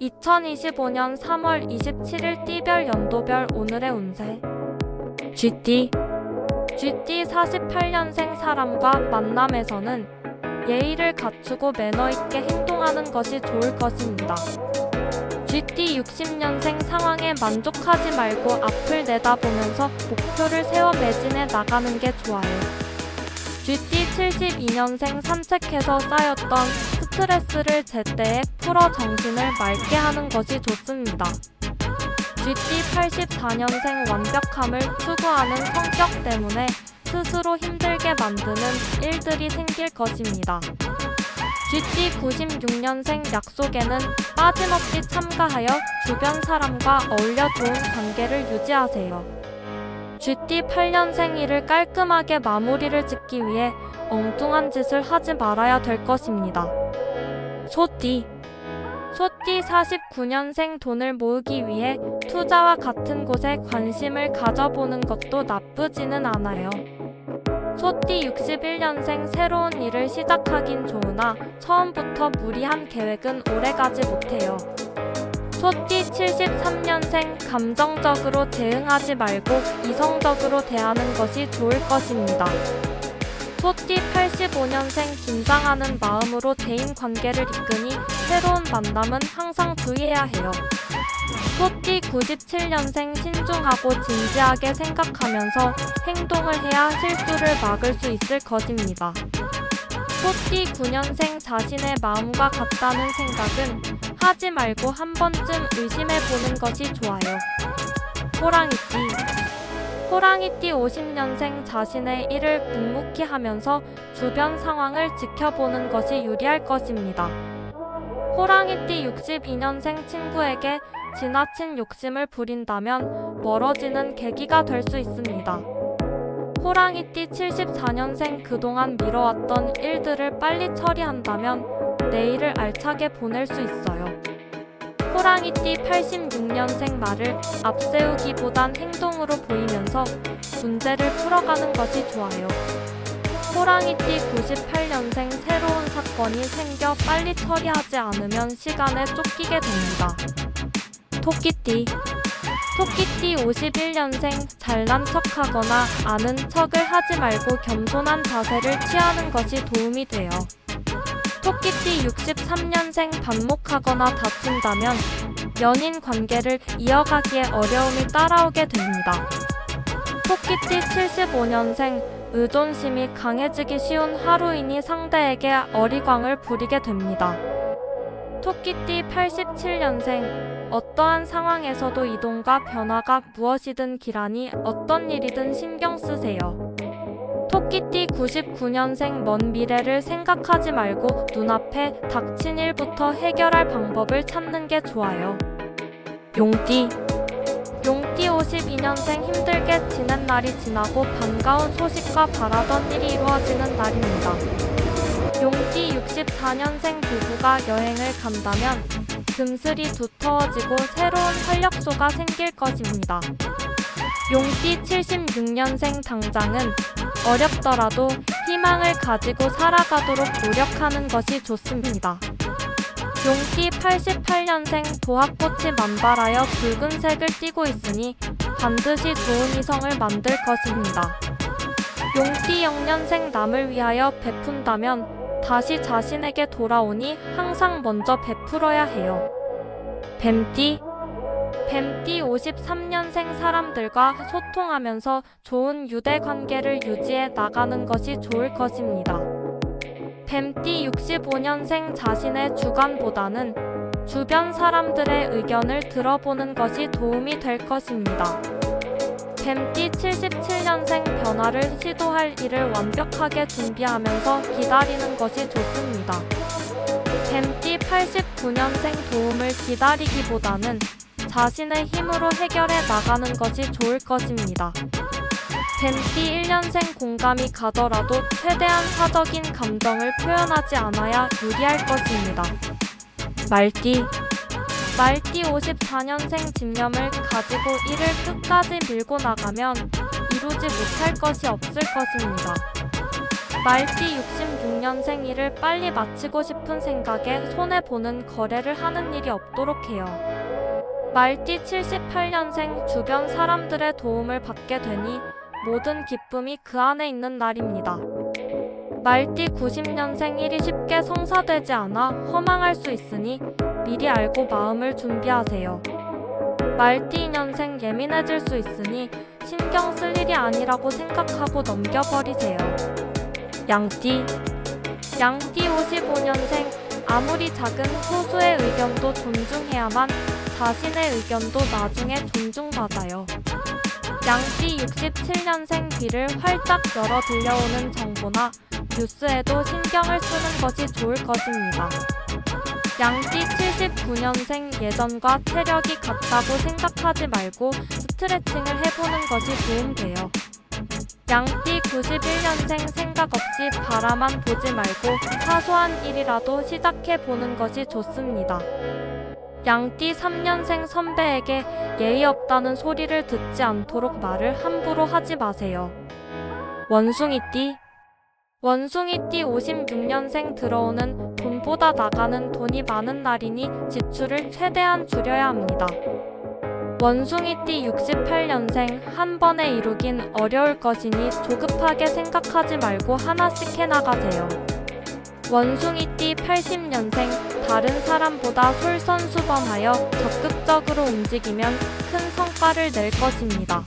2025년 3월 27일 띠별 연도별 오늘의 운세 GT GT 48년생 사람과 만남에서는 예의를 갖추고 매너 있게 행동하는 것이 좋을 것입니다. GT 60년생 상황에 만족하지 말고 앞을 내다보면서 목표를 세워 매진해 나가는 게 좋아요. GT 72년생 산책해서 쌓였던 스트레스를 제때에 풀어 정신을 맑게 하는 것이 좋습니다. GT 84년생 완벽함을 추구하는 성격 때문에 스스로 힘들게 만드는 일들이 생길 것입니다. GT 96년생 약속에는 빠짐없이 참가하여 주변 사람과 어울려 좋은 관계를 유지하세요. GT 8년생 일을 깔끔하게 마무리를 짓기 위해 엉뚱한 짓을 하지 말아야 될 것입니다. 소띠 소띠 49년생 돈을 모으기 위해 투자와 같은 곳에 관심을 가져보는 것도 나쁘지는 않아요. 소띠 61년생 새로운 일을 시작하긴 좋으나 처음부터 무리한 계획은 오래가지 못해요. 소띠 73년생 감정적으로 대응하지 말고 이성적으로 대하는 것이 좋을 것입니다. 소띠 85년생 긴장하는 마음으로 대인 관계를 이끄니 새로운 만남은 항상 주의해야 해요. 소띠 97년생 신중하고 진지하게 생각하면서 행동을 해야 실수를 막을 수 있을 것입니다. 소띠 9년생 자신의 마음과 같다는 생각은 하지 말고 한 번쯤 의심해 보는 것이 좋아요. 호랑이띠 호랑이띠 50년생 자신의 일을 묵묵히 하면서 주변 상황을 지켜보는 것이 유리할 것입니다. 호랑이띠 62년생 친구에게 지나친 욕심을 부린다면 멀어지는 계기가 될 수 있습니다. 호랑이띠 74년생 그동안 미뤄왔던 일들을 빨리 처리한다면 내일을 알차게 보낼 수 있어요. 호랑이띠 86년생 말을 앞세우기보단 행동으로 보이면서 문제를 풀어가는 것이 좋아요. 호랑이띠 98년생 새로운 사건이 생겨 빨리 처리하지 않으면 시간에 쫓기게 됩니다. 토끼띠 토끼띠 51년생 잘난 척하거나 아는 척을 하지 말고 겸손한 자세를 취하는 것이 도움이 돼요. 토끼띠 63년생 반목하거나 다툰다면 연인 관계를 이어가기에 어려움이 따라오게 됩니다. 토끼띠 75년생 의존심이 강해지기 쉬운 하루이니 상대에게 어리광을 부리게 됩니다. 토끼띠 87년생 어떠한 상황에서도 이동과 변화가 무엇이든 기라니 어떤 일이든 신경 쓰세요. 토끼띠 99년생 먼 미래를 생각하지 말고 눈앞에 닥친 일부터 해결할 방법을 찾는 게 좋아요. 용띠 용띠 52년생 힘들게 지낸 날이 지나고 반가운 소식과 바라던 일이 이루어지는 날입니다. 용띠 64년생 부부가 여행을 간다면 금슬이 두터워지고 새로운 활력소가 생길 것입니다. 용띠 76년생 당장은 어렵더라도 희망을 가지고 살아가도록 노력하는 것이 좋습니다. 용띠 88년생 도합꽃이 만발하여 붉은색을 띠고 있으니 반드시 좋은 이성을 만들 것입니다. 용띠 0년생 남을 위하여 베푼다면 다시 자신에게 돌아오니 항상 먼저 베풀어야 해요. 뱀띠 뱀띠 53년생 사람들과 소통하면서 좋은 유대 관계를 유지해 나가는 것이 좋을 것입니다. 뱀띠 65년생 자신의 주관보다는 주변 사람들의 의견을 들어보는 것이 도움이 될 것입니다. 뱀띠 77년생 변화를 시도할 일을 완벽하게 준비하면서 기다리는 것이 좋습니다. 뱀띠 89년생 도움을 기다리기보다는 자신의 힘으로 해결해 나가는 것이 좋을 것입니다. 뱀띠 1년생 공감이 가더라도 최대한 사적인 감정을 표현하지 않아야 유리할 것입니다. 말띠 말띠 54년생 집념을 가지고 이를 끝까지 밀고 나가면 이루지 못할 것이 없을 것입니다. 말띠 66년생 일을 빨리 마치고 싶은 생각에 손해보는 거래를 하는 일이 없도록 해요. 말띠 78년생 주변 사람들의 도움을 받게 되니 모든 기쁨이 그 안에 있는 날입니다. 말띠 90년생 일이 쉽게 성사되지 않아 허망할 수 있으니 미리 알고 마음을 준비하세요. 말띠 2년생 예민해질 수 있으니 신경 쓸 일이 아니라고 생각하고 넘겨버리세요. 양띠 양띠 55년생 아무리 작은 소수의 의견도 존중해야만 자신의 의견도 나중에 존중받아요. 양띠 67년생 귀를 활짝 열어 들려오는 정보나 뉴스에도 신경을 쓰는 것이 좋을 것입니다. 양띠 79년생 예전과 체력이 같다고 생각하지 말고 스트레칭을 해보는 것이 도움돼요. 양띠 91년생 생각 없이 바라만 보지 말고 사소한 일이라도 시작해 보는 것이 좋습니다. 양띠 3년생 선배에게 예의 없다는 소리를 듣지 않도록 말을 함부로 하지 마세요. 원숭이띠 원숭이띠 56년생 들어오는 돈보다 나가는 돈이 많은 날이니 지출을 최대한 줄여야 합니다. 원숭이띠 68년생 한 번에 이루긴 어려울 것이니 조급하게 생각하지 말고 하나씩 해나가세요. 원숭이띠 80년생 다른 사람보다 솔선수범하여 적극적으로 움직이면 큰 성과를 낼 것입니다.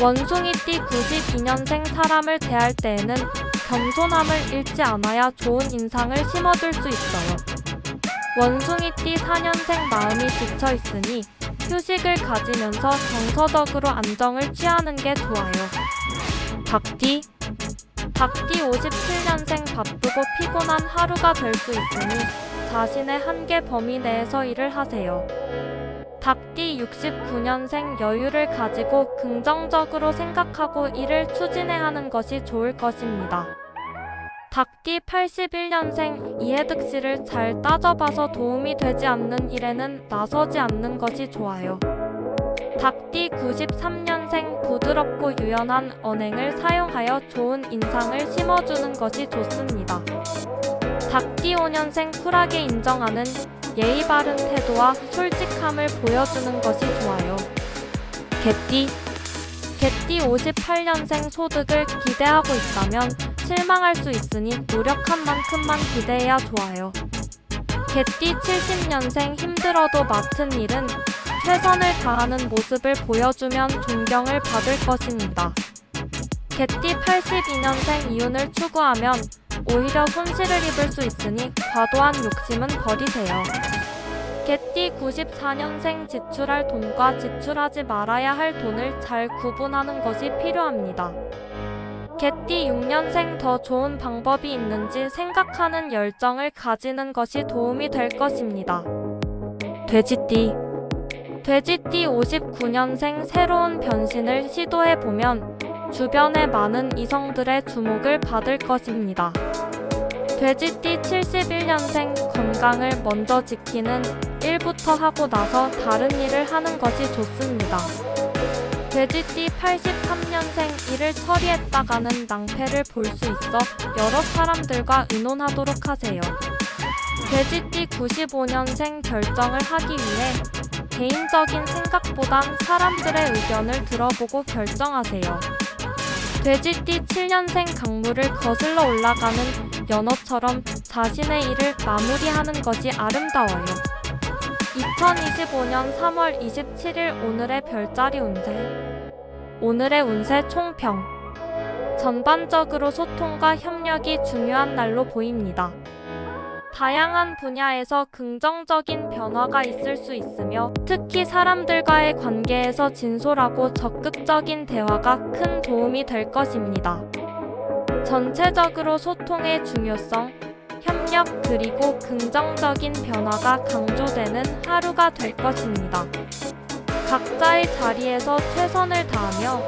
원숭이띠 92년생 사람을 대할 때에는 겸손함을 잃지 않아야 좋은 인상을 심어줄 수 있어요. 원숭이띠 4년생 마음이 지쳐 있으니 휴식을 가지면서 정서적으로 안정을 취하는 게 좋아요. 닭띠 닭띠 57년생 바쁘고 피곤한 하루가 될 수 있으니 자신의 한계 범위 내에서 일을 하세요. 닭띠 69년생 여유를 가지고 긍정적으로 생각하고 일을 추진해 하는 것이 좋을 것입니다. 닭띠 81년생 이해득 씨를 잘 따져봐서 도움이 되지 않는 일에는 나서지 않는 것이 좋아요. 닭띠 93년생 부드럽고 유연한 언행을 사용하여 좋은 인상을 심어주는 것이 좋습니다. 닭띠 5년생 쿨하게 인정하는 예의 바른 태도와 솔직함을 보여주는 것이 좋아요. 개띠 개띠 58년생 소득을 기대하고 있다면 실망할 수 있으니 노력한 만큼만 기대해야 좋아요. 개띠 70년생 힘들어도 맡은 일은 최선을 다하는 모습을 보여주면 존경을 받을 것입니다. 개띠 82년생 이윤을 추구하면 오히려 손실을 입을 수 있으니 과도한 욕심은 버리세요. 개띠 94년생 지출할 돈과 지출하지 말아야 할 돈을 잘 구분하는 것이 필요합니다. 개띠 6년생 더 좋은 방법이 있는지 생각하는 열정을 가지는 것이 도움이 될 것입니다. 돼지띠 돼지띠 59년생 새로운 변신을 시도해보면 주변의 많은 이성들의 주목을 받을 것입니다. 돼지띠 71년생 건강을 먼저 지키는 일부터 하고 나서 다른 일을 하는 것이 좋습니다. 돼지띠 83년생 일을 처리했다가는 낭패를 볼 수 있어 여러 사람들과 의논하도록 하세요. 돼지띠 95년생 결정을 하기 위해 개인적인 생각보단 사람들의 의견을 들어보고 결정하세요. 돼지띠 7년생 강물을 거슬러 올라가는 연어처럼 자신의 일을 마무리하는 것이 아름다워요. 2025년 3월 27일 오늘의 별자리 운세. 오늘의 운세 총평. 전반적으로 소통과 협력이 중요한 날로 보입니다. 다양한 분야에서 긍정적인 변화가 있을 수 있으며 특히 사람들과의 관계에서 진솔하고 적극적인 대화가 큰 도움이 될 것입니다. 전체적으로 소통의 중요성, 협력 그리고 긍정적인 변화가 강조되는 하루가 될 것입니다. 각자의 자리에서 최선을 다하며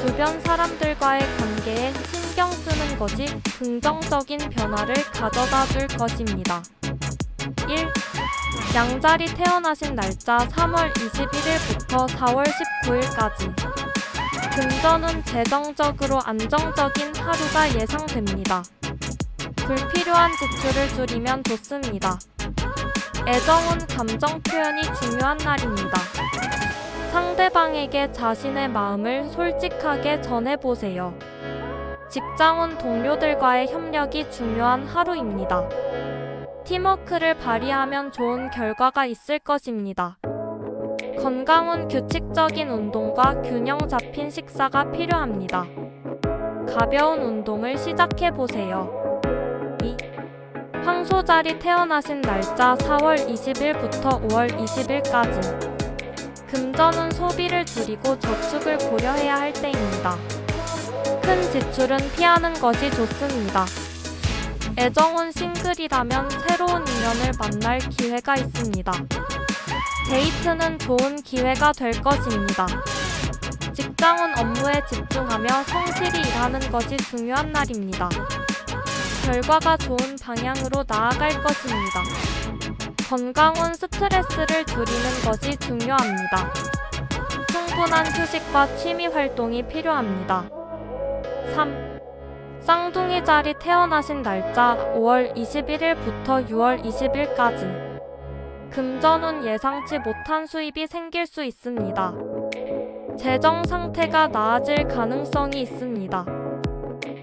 주변 사람들과의 관계에 신경 쓰는 것이 긍정적인 변화를 가져다 줄 것입니다. 1. 양자리 태어나신 날짜 3월 21일부터 4월 19일까지 금전은 재정적으로 안정적인 하루가 예상됩니다. 불필요한 지출을 줄이면 좋습니다. 애정은 감정 표현이 중요한 날입니다. 상대방에게 자신의 마음을 솔직하게 전해보세요. 직장은 동료들과의 협력이 중요한 하루입니다. 팀워크를 발휘하면 좋은 결과가 있을 것입니다. 건강은 규칙적인 운동과 균형 잡힌 식사가 필요합니다. 가벼운 운동을 시작해 보세요. 2. 황소자리 태어나신 날짜 4월 20일부터 5월 20일까지. 금전은 소비를 줄이고 저축을 고려해야 할 때입니다. 큰 지출은 피하는 것이 좋습니다. 애정은 싱글이라면 새로운 인연을 만날 기회가 있습니다. 데이트는 좋은 기회가 될 것입니다. 직장은 업무에 집중하며 성실히 일하는 것이 중요한 날입니다. 결과가 좋은 방향으로 나아갈 것입니다. 건강은 스트레스를 줄이는 것이 중요합니다. 충분한 휴식과 취미 활동이 필요합니다. 3. 쌍둥이 자리 태어나신 날짜 5월 21일부터 6월 20일까지. 금전운 예상치 못한 수입이 생길 수 있습니다. 재정 상태가 나아질 가능성이 있습니다.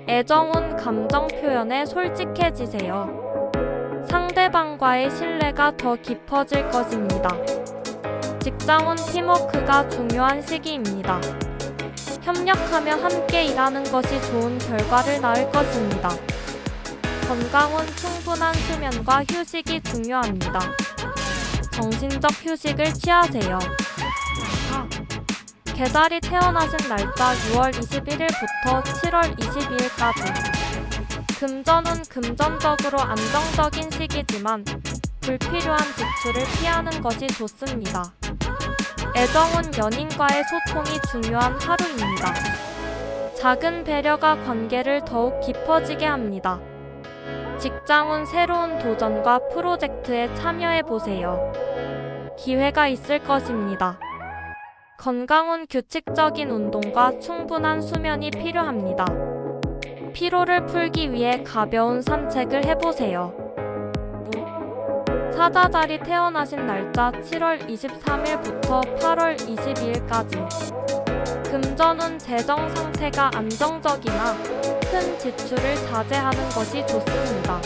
애정운 감정 표현에 솔직해지세요. 상대방과의 신뢰가 더 깊어질 것입니다. 직장은 팀워크가 중요한 시기입니다. 협력하며 함께 일하는 것이 좋은 결과를 낳을 것입니다. 건강은 충분한 수면과 휴식이 중요합니다. 정신적 휴식을 취하세요. 4. 개달이 태어나신 날짜 6월 21일부터 7월 22일까지. 금전은 금전적으로 안정적인 시기지만 불필요한 지출을 피하는 것이 좋습니다. 애정은 연인과의 소통이 중요한 하루입니다. 작은 배려가 관계를 더욱 깊어지게 합니다. 직장은 새로운 도전과 프로젝트에 참여해 보세요. 기회가 있을 것입니다. 건강은 규칙적인 운동과 충분한 수면이 필요합니다. 피로를 풀기 위해 가벼운 산책을 해보세요. 사자자리 태어나신 날짜 7월 23일부터 8월 22일까지. 금전은 재정 상태가 안정적이나 큰 지출을 자제하는 것이 좋습니다.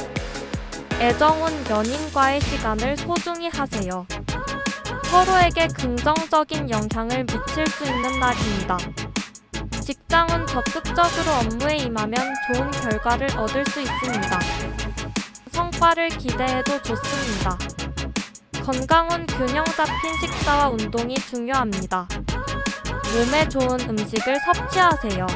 애정은 연인과의 시간을 소중히 하세요. 서로에게 긍정적인 영향을 미칠 수 있는 날입니다. 직장은 적극적으로 업무에 임하면 좋은 결과를 얻을 수 있습니다. 성과를 기대해도 좋습니다. 건강은 균형 잡힌 식사와 운동이 중요합니다. 몸에 좋은 음식을 섭취하세요.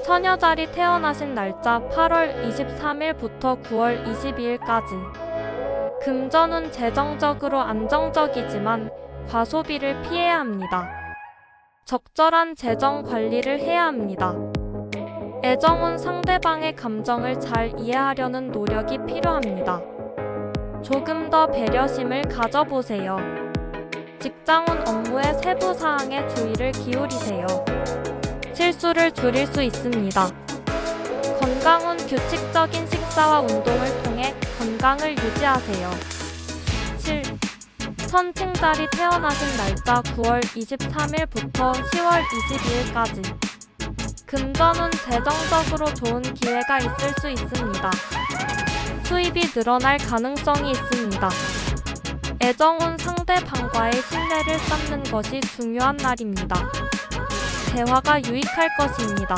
6. 처녀자리 태어나신 날짜 8월 23일부터 9월 22일까지. 금전은 재정적으로 안정적이지만 과소비를 피해야 합니다. 적절한 재정 관리를 해야 합니다. 애정은 상대방의 감정을 잘 이해하려는 노력이 필요합니다. 조금 더 배려심을 가져보세요. 직장은 업무의 세부 사항에 주의를 기울이세요. 실수를 줄일 수 있습니다. 건강은 규칙적인 식사와 운동을 통해 건강을 유지하세요. 7. 선칭자리 태어나신 날짜 9월 23일부터 10월 22일까지. 금전은 재정적으로 좋은 기회가 있을 수 있습니다. 수입이 늘어날 가능성이 있습니다. 애정은 상대방과의 신뢰를 쌓는 것이 중요한 날입니다. 대화가 유익할 것입니다.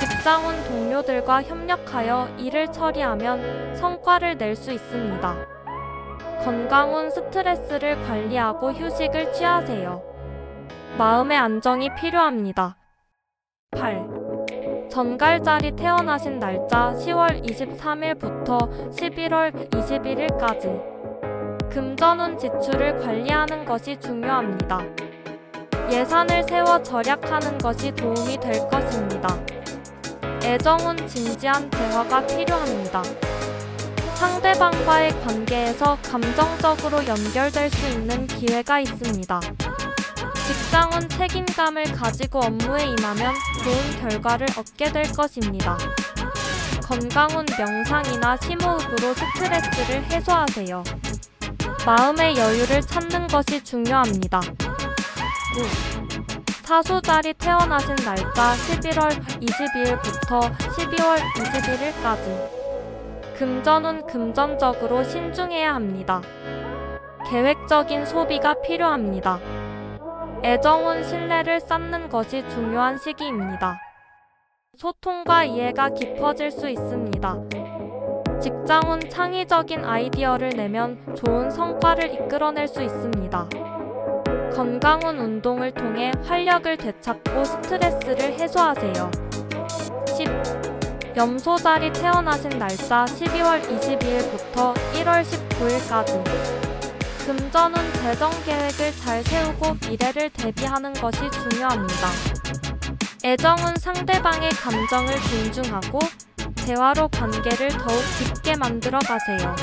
직장은 동료들과 협력하여 일을 처리하면 성과를 낼 수 있습니다. 건강은 스트레스를 관리하고 휴식을 취하세요. 마음의 안정이 필요합니다. 8. 전갈자리 태어나신 날짜 10월 23일부터 11월 21일까지. 금전운 지출을 관리하는 것이 중요합니다. 예산을 세워 절약하는 것이 도움이 될 것입니다. 애정은 진지한 대화가 필요합니다. 상대방과의 관계에서 감정적으로 연결될 수 있는 기회가 있습니다. 직장은 책임감을 가지고 업무에 임하면 좋은 결과를 얻게 될 것입니다. 건강은 명상이나 심호흡으로 스트레스를 해소하세요. 마음의 여유를 찾는 것이 중요합니다. 9. 사수자리 태어나신 날짜 11월 22일부터 12월 21일까지. 금전은 금전적으로 신중해야 합니다. 계획적인 소비가 필요합니다. 애정은 신뢰를 쌓는 것이 중요한 시기입니다. 소통과 이해가 깊어질 수 있습니다. 직장은 창의적인 아이디어를 내면 좋은 성과를 이끌어낼 수 있습니다. 건강은 운동을 통해 활력을 되찾고 스트레스를 해소하세요. 10. 염소자리 태어나신 날짜 12월 22일부터 1월 19일까지. 금전은 재정 계획을 잘 세우고 미래를 대비하는 것이 중요합니다. 애정은 상대방의 감정을 존중하고 대화로 관계를 더욱 깊게 만들어 가세요.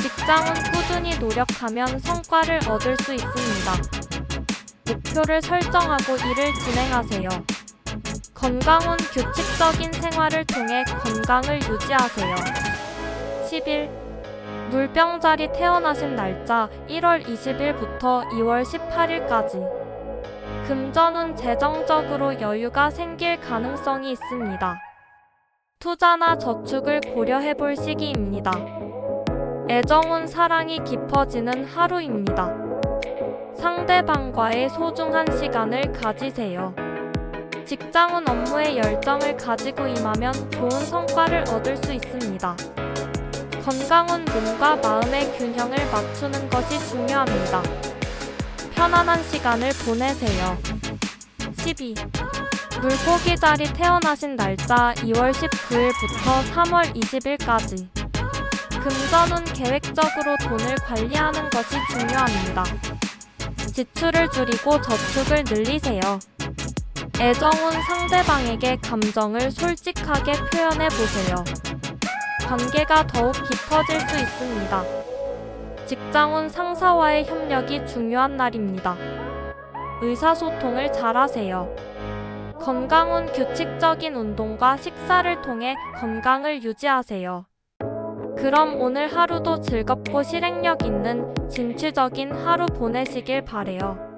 직장은 꾸준히 노력하면 성과를 얻을 수 있습니다. 목표를 설정하고 일을 진행하세요. 건강은 규칙적인 생활을 통해 건강을 유지하세요. 10일 물병자리 태어나신 날짜 1월 20일부터 2월 18일까지. 금전은 재정적으로 여유가 생길 가능성이 있습니다. 투자나 저축을 고려해 볼 시기입니다. 애정은 사랑이 깊어지는 하루입니다. 상대방과의 소중한 시간을 가지세요. 직장은 업무에 열정을 가지고 임하면 좋은 성과를 얻을 수 있습니다. 건강은 몸과 마음의 균형을 맞추는 것이 중요합니다. 편안한 시간을 보내세요. 12. 물고기 자리 태어나신 날짜 2월 19일부터 3월 20일까지. 금전은 계획적으로 돈을 관리하는 것이 중요합니다. 지출을 줄이고 저축을 늘리세요. 애정은 상대방에게 감정을 솔직하게 표현해 보세요. 관계가 더욱 깊어질 수 있습니다. 직장은 상사와의 협력이 중요한 날입니다. 의사소통을 잘하세요. 건강은 규칙적인 운동과 식사를 통해 건강을 유지하세요. 그럼 오늘 하루도 즐겁고 실행력 있는 진취적인 하루 보내시길 바래요.